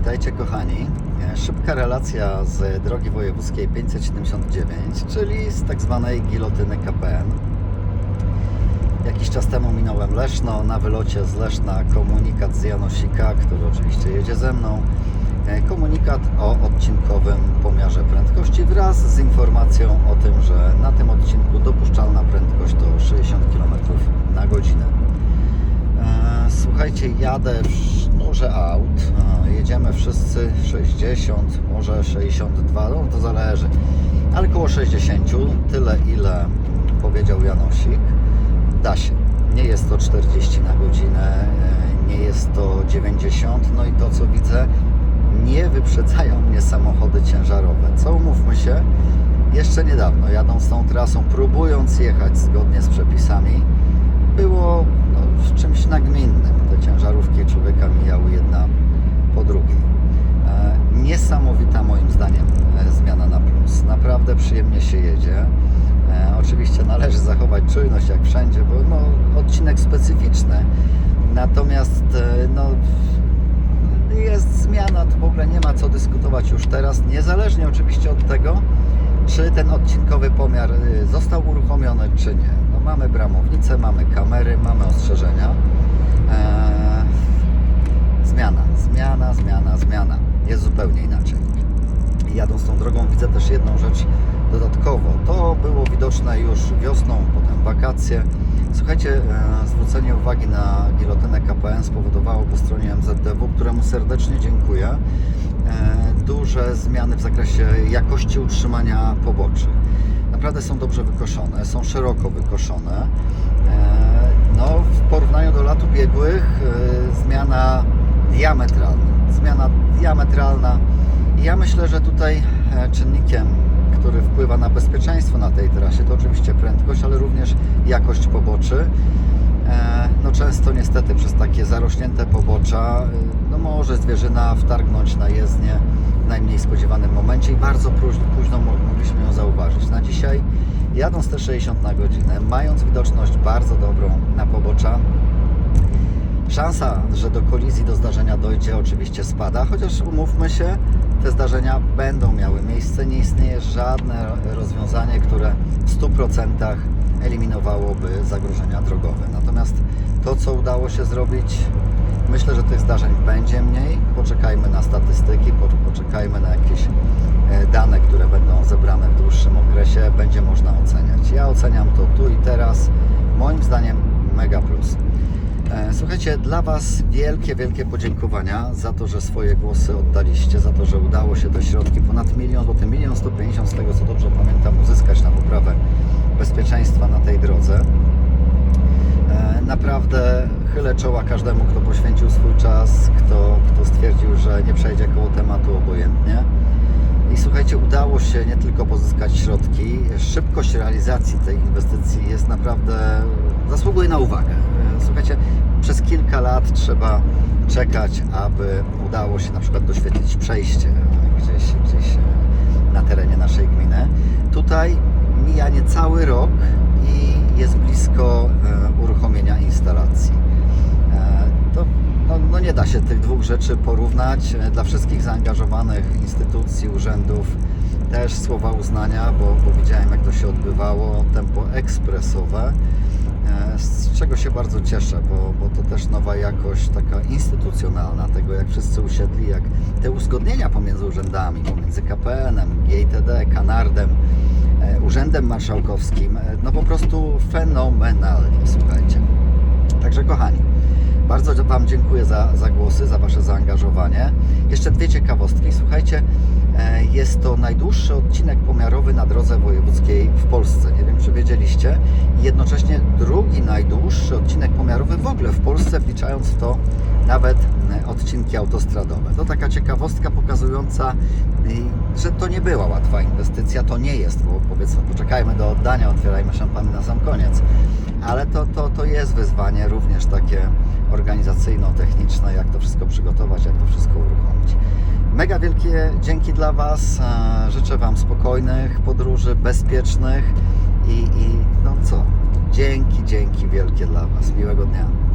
Witajcie kochani. E, Szybka relacja z drogi wojewódzkiej 579, czyli z tak zwanej gilotyny KPN. Jakiś czas temu minąłem Leszno, na wylocie z Leszna komunikat z Janosika, który oczywiście jedzie ze mną. E, Komunikat o odcinkowym pomiarze prędkości wraz z informacją o tym, że na tym odcinku dopuszczalna prędkość to 60 km na godzinę. Słuchajcie, jadę w sznurze aut. Jedziemy wszyscy 60, może 62, no to zależy. Ale koło 60, tyle ile powiedział Janosik. Da się. Nie jest to 40 na godzinę, e, nie jest to 90. No i to co widzę, nie wyprzedzają mnie samochody ciężarowe. Co umówmy się, jeszcze niedawno jadąc tą trasą, próbując jechać zgodnie z przepisami, było czymś nagminnym. Te ciężarówki człowieka mijały jedna po drugiej. E, niesamowita moim zdaniem e, zmiana na plus. Naprawdę przyjemnie się jedzie. E, oczywiście należy zachować czujność jak wszędzie, bo no, odcinek specyficzny. Natomiast no, jest zmiana, to w ogóle nie ma co dyskutować już teraz, niezależnie oczywiście od tego, czy ten odcinkowy pomiar został uruchomiony, czy nie. Mamy bramownicę, mamy kamery, mamy ostrzeżenia. Eee, zmiana, zmiana, zmiana, zmiana. Jest zupełnie inaczej. Jadąc tą drogą widzę też jedną rzecz dodatkowo. To było widoczne już wiosną, potem wakacje. Słuchajcie, e, zwrócenie uwagi na gilotynę KPN spowodowało po stronie MZDW, któremu serdecznie dziękuję, e, duże zmiany w zakresie jakości utrzymania poboczy. Naprawdę są dobrze wykoszone, są szeroko wykoszone. E, No, w porównaniu do lat ubiegłych e, zmiana diametralna. Zmiana diametralna. Ja myślę, że tutaj e, czynnikiem, który wpływa na bezpieczeństwo na tej trasie, to oczywiście prędkość, ale również jakość poboczy. No często niestety przez takie zarośnięte pobocza no może zwierzyna wtargnąć na jezdnię w najmniej spodziewanym momencie i bardzo późno jadąc te 60 na godzinę, mając widoczność bardzo dobrą na pobocza, Szansa, że do kolizji, do zdarzenia dojdzie, oczywiście spada, chociaż umówmy się, te zdarzenia będą miały miejsce. Nie istnieje żadne rozwiązanie, które w 100% eliminowałoby zagrożenia drogowe. Natomiast to, co udało się zrobić, myślę, że tych zdarzeń będzie mniej. Poczekajmy na statystyki, po- poczekajmy na jakieś e, dane, które będą zebrane w dłuższym okresie, będzie można oceniać. Ja oceniam to tu i teraz. Moim zdaniem mega plus. E, Słuchajcie, dla Was wielkie, wielkie podziękowania za to, że swoje głosy oddaliście, za to, że udało się te środki ponad milion złotych, milion sto pięćdziesiąt z tego co dobrze pamiętam, uzyskać na poprawę bezpieczeństwa na tej drodze. E, Naprawdę chylę czoła każdemu, kto poświęcił swój czas, kto, kto stwierdził, że nie przejdzie koło tematu obojętnie. I słuchajcie, udało się nie środki, szybkość realizacji tej inwestycji jest naprawdę, zasługuje na uwagę. Słuchajcie, przez kilka lat trzeba czekać, aby udało się na przykład doświetlić przejście gdzieś, gdzieś e, na terenie naszej gminy. Tutaj mija niecały rok i jest blisko e, uruchomienia instalacji. E, To no, no nie da się tych dwóch rzeczy porównać. Dla wszystkich zaangażowanych instytucji, urzędów też słowa uznania, bo, bo widziałem jak to się odbywało, tempo ekspresowe, e, z czego się bardzo cieszę, bo, bo to też nowa jakość taka instytucjonalna tego, jak wszyscy usiedli, jak te uzgodnienia pomiędzy urzędami, pomiędzy KPN-em, GITD, Kanardem, e, Urzędem Marszałkowskim, e, no po prostu fenomenalnie, słuchajcie. Także kochani, bardzo Wam dziękuję za, za głosy, za Wasze zaangażowanie. Jeszcze dwie ciekawostki. Słuchajcie, e, jest to najdłuższy odcinek pomiarowy na drodze wojewódzkiej w Polsce. Nie wiem, czy wiedzieliście. Jednocześnie drugi najdłuższy odcinek pomiarowy w ogóle w Polsce, wliczając w to nawet e, odcinki autostradowe. To taka ciekawostka pokazująca, y, że to nie była łatwa inwestycja. To nie jest, bo powiedzmy, poczekajmy do oddania, otwierajmy szampany na sam koniec ale to, to, to jest wyzwanie również takie organizacyjno-techniczne, jak to wszystko przygotować, jak to wszystko uruchomić. Mega wielkie dzięki dla Was. E, Życzę Wam spokojnych podróży, bezpiecznych i, i no co, dzięki, dzięki wielkie dla Was. Miłego dnia.